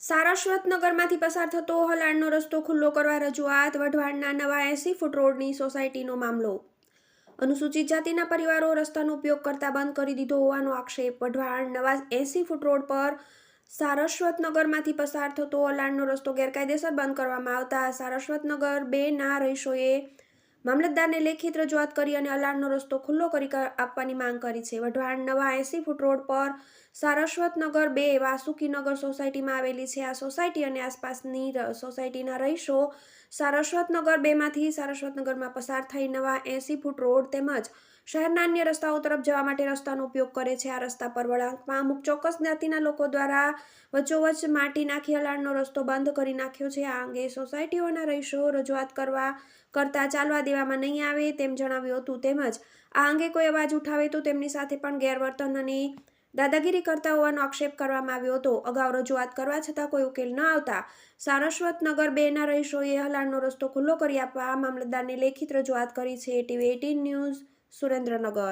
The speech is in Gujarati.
સારસ્વત નગરમાંથી પસાર થતો હલાડનો રસ્તો ખુલ્લો કરવા રજૂઆત, વઢવાણના નવા એસી ફૂટ રોડની સોસાયટીનો મામલો. અનુસૂચિત જાતિના પરિવારો રસ્તાનો ઉપયોગ કરતા બંધ કરી દીધો હોવાનો આક્ષેપ. વઢવાણ નવા એસી ફૂટ રોડ પર સારસ્વત નગરમાંથી પસાર થતો હલાડનો રસ્તો ગેરકાયદેસર બંધ કરવામાં આવતા સારસ્વત નગર બેના રહીશોએ મામલતદારને લેખિત રજૂઆત કરી અને અલાળનો રસ્તો ખુલ્લો કરી આપવાની માંગ કરી છે. વઢવાણ નવા એસી ફૂટ રોડ પર સારસ્વતનગર બે વાસુકીનગર સોસાયટીમાં આવેલી છે. આ સોસાયટી અને આસપાસની સોસાયટીના રહીશો સારસ્વતનગર બેમાંથી સારસ્વતનગરમાં પસાર થઈ નવા એસી ફૂટ રોડ તેમજ શહેરના અન્ય રસ્તાઓ તરફ જવા માટે રસ્તાનો ઉપયોગ કરે છે. આ રસ્તા પર વળાંકમાં અમુક ચોક્કસ જ્ઞાતિના લોકો દ્વારા વચ્ચોવચ્ચ માટી નાખી હલાળનો રસ્તો બંધ કરી નાખ્યો છે. આ અંગે સોસાયટીઓના રહીશો રજૂઆત કરવા કરતા ચાલવા દેવામાં નહીં આવે તેમ જણાવ્યું હતું. તેમજ આ અંગે કોઈ અવાજ ઉઠાવે તો તેમની સાથે પણ ગેરવર્તન અને દાદાગીરી કરતા હોવાનો આક્ષેપ કરવામાં આવ્યો હતો. અગાઉ રજૂઆત કરવા છતાં કોઈ ઉકેલ ન આવતા સારસ્વત નગર બેના રહીશોએ હલાળનો રસ્તો ખુલ્લો કરી આપવા મામલતદારને લેખિત રજૂઆત કરી છે. TV eighteen news Surendranagar